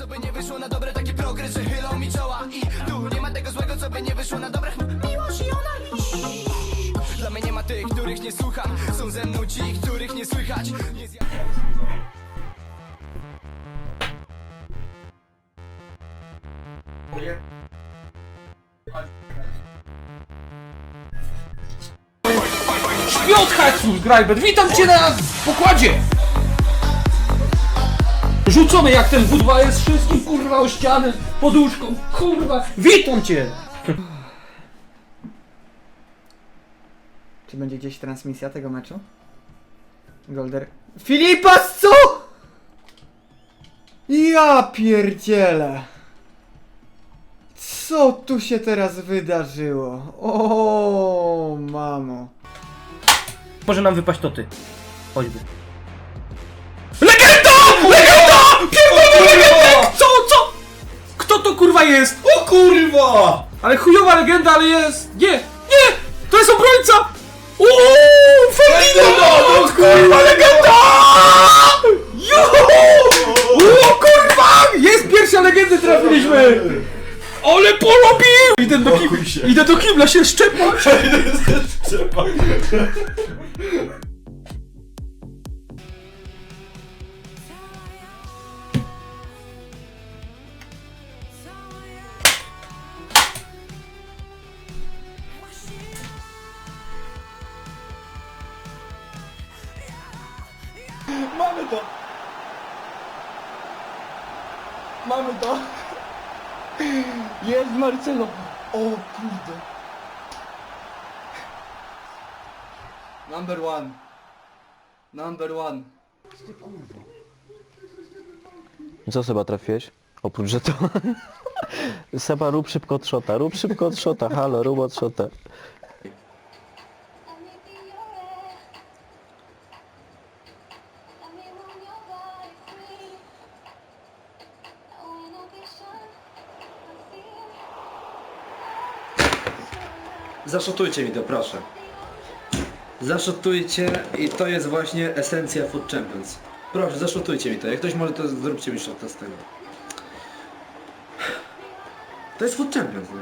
co by nie wyszło na dobre, taki progres, że chylą mi czoła. I tu nie ma tego złego, co by nie wyszło na dobre. Miłość i ona i Dla mnie nie ma tych, których nie słucham. Są ze mną ci, których nie słychać. Nie zja- witam cię na pokładzie! Rzucony jak ten W2 jest wszystkim, kurwa, o ścianę, poduszką, kurwa, witam cię! Czy będzie gdzieś transmisja tego meczu? Golder. Filipas, co? Ja pierdzielę. Co tu się teraz wydarzyło? O, mamo. Może nam wypaść to ty. Choćby. Pierdolę! Co, co? Kto to kurwa jest? O kurwa! Ale chujowa legenda, ale jest! Nie! Nie! To jest obrońca! Uuu! Ferdinand! No, kurwa legenda! Juhu! O kurwa! Jest pierwsza legendy trafiliśmy! Ale porobił! Idę do kibla, idę do kibla się szczepać! Mamy to! Mamy to! Jest Marcelo! O kurde! Number one! Number one! Co Seba trafiłeś? Oprócz że to. Seba rób szybko od shota, rób szybko od shota, halo, rób od shota. Zaszotujcie mi to, proszę. Zaszotujcie i to jest właśnie esencja Food Champions. Proszę, zaszotujcie mi to. Jak ktoś może, to zróbcie mi shota z tego. To jest Food Champions. no.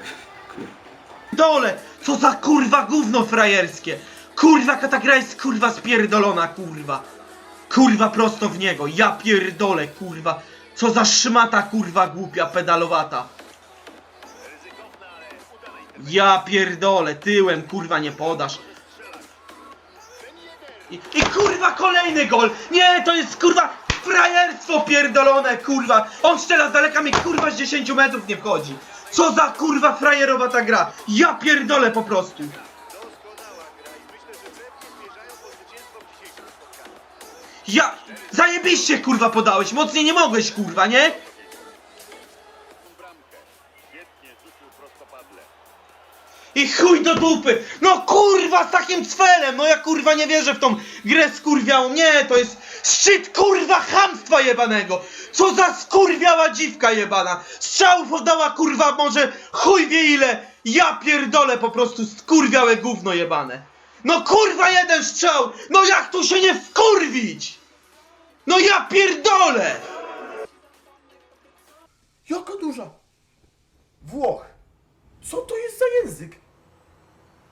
Dole! Co za kurwa gówno frajerskie! Kurwa, ta gra jest kurwa spierdolona, kurwa! Kurwa prosto w niego, ja pierdolę, kurwa! Co za szmata, kurwa, głupia, pedalowata! Ja pierdolę, tyłem, kurwa, nie podasz! I, I kurwa kolejny gol! Nie, to jest kurwa frajerstwo pierdolone, kurwa! On strzela z daleka mi kurwa z 10 metrów nie wchodzi! Co za kurwa frajerowa ta gra! Ja pierdolę po prostu! Ja... Zajebiście kurwa podałeś, mocniej nie mogłeś kurwa, nie? I chuj do dupy! No kurwa z takim cfelem! No ja kurwa nie wierzę w tą grę skurwiałą. Nie, to jest szczyt kurwa chamstwa jebanego! Co za skurwiała dziwka jebana! Strzałów oddała kurwa może chuj wie ile! Ja pierdolę po prostu skurwiałe gówno jebane! No kurwa jeden strzał! No jak tu się nie wkurwić! No ja pierdolę! Jaka duża? Włoch. Co to jest za język?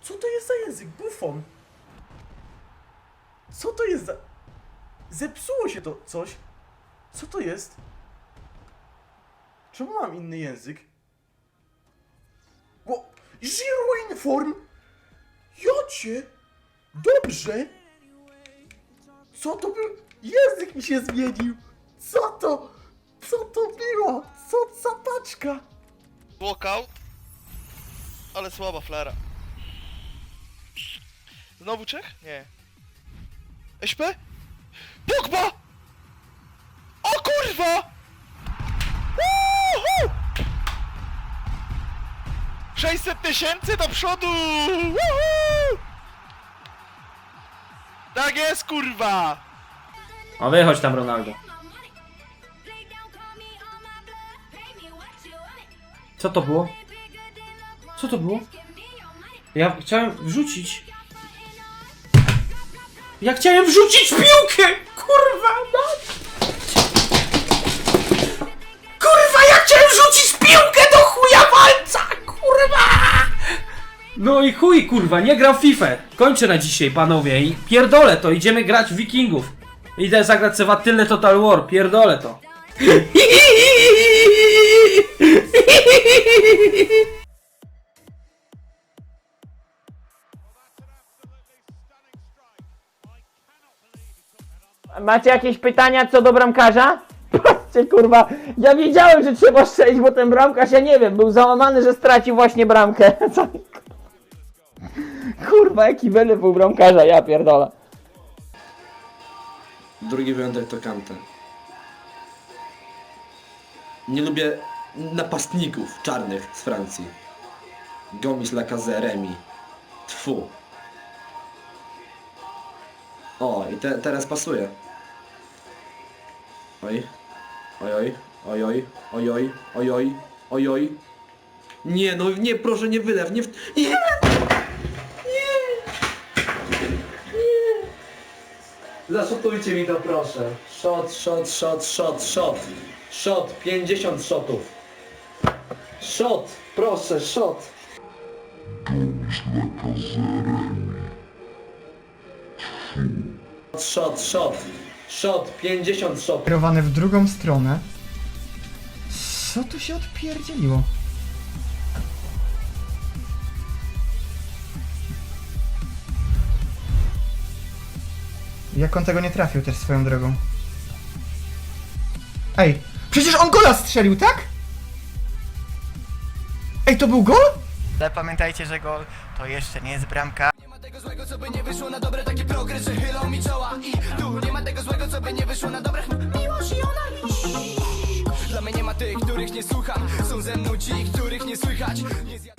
Co to jest za język? Bufon. Co to jest za... Zepsuło się to coś. Co to jest? Czemu mam inny język? Bo... Zero inform! Jocie! Dobrze! Co to był? Język mi się zmienił! Co to? Co to było? Co za paczka? Walkout. Ale słaba flera. Znowu Czech? Nie. SP? Pogba! O kurwa! Woohoo! 600 tysięcy do przodu! Woohoo! Tak jest kurwa! A wychodź tam Ronaldo. Co to było? Co to było? Ja chciałem wrzucić. Ja chciałem wrzucić piłkę! Kurwa, no! Kurwa, ja chciałem wrzucić piłkę do chuja walca! Kurwa! No i chuj, kurwa, nie gram w FIFA. Kończę na dzisiaj, panowie. I pierdolę to, idziemy grać w Wikingów. Idę zagrać se tyle Total War, pierdolę to. Macie jakieś pytania co do bramkarza? Patrzcie kurwa, ja wiedziałem, że trzeba strzelić, bo ten bramkarz, ja nie wiem, był załamany, że stracił właśnie bramkę. Kurwa, jaki wylew był bramkarza, ja pierdolę. Drugi wyjątek to Kante. Nie lubię napastników czarnych z Francji. Gomis, Lacazette, Remi. Tfu. O, i te, teraz pasuje. Oj. Ojoj. Ojoj. Ojoj. Ojoj. Ojoj. Nie, no nie, proszę nie wylew, nie w... Nie! Nie! Nie! Zaszotujcie mi to proszę. Shot, shot, shot, shot, shot. Shot, 50 shotów. Shot, proszę, shot. Shot, shot shot, 50 shotów. Kierowane w drugą stronę. Co tu się odpierdzieliło? Jak on tego nie trafił też swoją drogą? Ej, przecież on gola strzelił, tak? Ej, to był gol? Ale pamiętajcie, że gol to jeszcze nie jest bramka. Co by nie wyszło na dobre, taki progres, że chylą mi czoła. I tu nie ma tego złego, co by nie wyszło na dobre. Miłość i ona Dla mnie nie ma tych, których nie słucham. Są ze mną ci, których nie słychać. Nie zjadam-